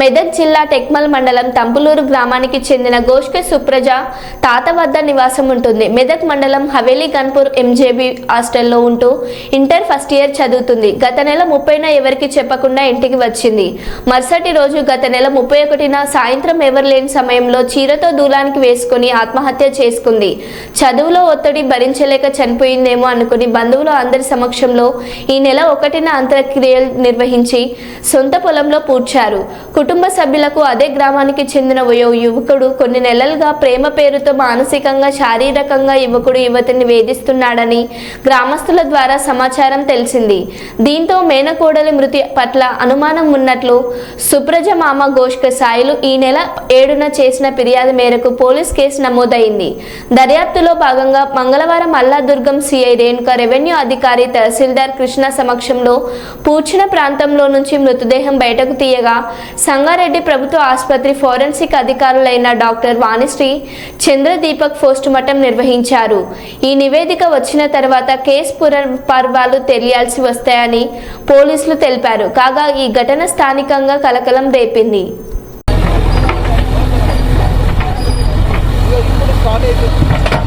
మెదక్ జిల్లా టెక్మల్ మండలం తంపులూరు గ్రామానికి చెందిన గోష్కే సుప్రజ తాత వద్ద నివాసం ఉంటుంది. మెదక్ మండలం హవేలీ గన్పూర్ ఎంజేబీ హాస్టల్లో ఉంటూ ఇంటర్ ఫస్ట్ ఇయర్ చదువుతుంది. గత నెల ముప్పైన ఎవరికి చెప్పకుండా ఇంటికి వచ్చింది. మరుసటి రోజు గత నెల ముప్పై ఒకటిన సాయంత్రం ఎవరు లేని సమయంలో చీరతో దూలానికి వేసుకుని ఆత్మహత్య చేసుకుంది. చదువులో ఒత్తిడి భరించలేక చనిపోయిందేమో అనుకుని బంధువులు అందరి సమక్షంలో ఈ నెల ఒకటిన అంత్యక్రియలు నిర్వహించి సొంత పొలంలో పూడ్చారు. కుటుంబ సభ్యులకు అదే గ్రామానికి చెందిన ఓ యువకుడు కొన్ని నెలలుగా ప్రేమ పేరుతో మానసికంగా శారీరకంగా యువకుడు యువతిని వేధిస్తున్నాడని గ్రామస్తుల ద్వారా సమాచారం తెలిసింది. దీంతో మేనకోడలి మృతి పట్ల అనుమానం ఉన్నట్లు సుప్రజ మామ ఘోష్క సాయిలు ఈ నెల ఏడున చేసిన ఫిర్యాదు మేరకు పోలీస్ కేసు నమోదైంది. దర్యాప్తులో భాగంగా మంగళవారం అల్లాదుర్గం సిఐ రేణుక రెవెన్యూ అధికారి తహసీల్దార్ కృష్ణ సమక్షంలో పూర్చిన ప్రాంతంలో నుంచి మృతదేహం బయటకు తీయగా రంగారెడ్డి ప్రభుత్వ ఆసుపత్రి ఫోరెన్సిక్ అధికారులైన డాక్టర్ వాణిశ్రీ చంద్రదీపక్ పోస్టుమార్టం నిర్వహించారు. ఈ నివేదిక వచ్చిన తర్వాత కేసు పునర్పర్వాలు తెలియాల్సి వస్తాయని పోలీసులు తెలిపారు. కాగా ఈ ఘటన స్థానికంగా కలకలం రేపింది. ఇప్పుడు